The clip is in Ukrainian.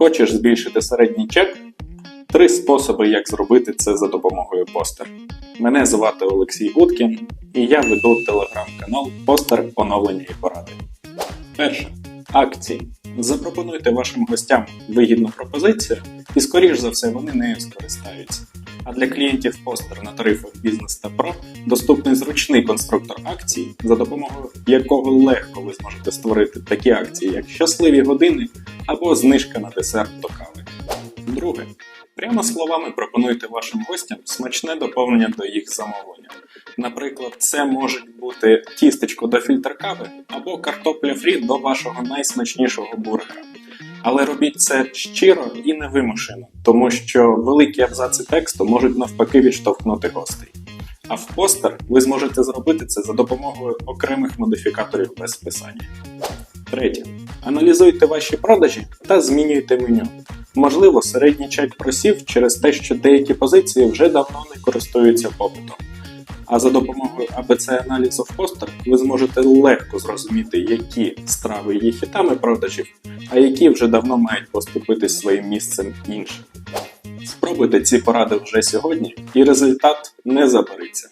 Хочеш збільшити середній чек? Три способи, як зробити це за допомогою постер. Мене звати Олексій Уткін, і я веду телеграм-канал Постер оновлення і поради. Перше. Акції. Запропонуйте вашим гостям вигідну пропозицію, і скоріш за все вони нею скористаються. А для клієнтів постер на тарифах Бізнес та Про доступний зручний конструктор акцій, за допомогою якого легко ви зможете створити такі акції, як щасливі години або знижка на десерт до кави. Друге. Прямо словами пропонуйте вашим гостям смачне доповнення до їх замовлення. Наприклад, це можуть бути тістечко до фільтр кави або картопля фрі до вашого найсмачнішого бургера. Але робіть це щиро і невимушено, тому що великі абзаци тексту можуть навпаки відштовхнути гостей. А в постер ви зможете зробити це за допомогою окремих модифікаторів без писання. Третє. Аналізуйте ваші продажі та змінюйте меню. Можливо, середній чек просів через те, що деякі позиції вже давно не користуються попитом. А за допомогою АБЦ-аналізу в постер ви зможете легко зрозуміти, які страви є хітами продажів, а які вже давно мають поступити своїм місцем іншим. Спробуйте ці поради вже сьогодні, і результат не забариться.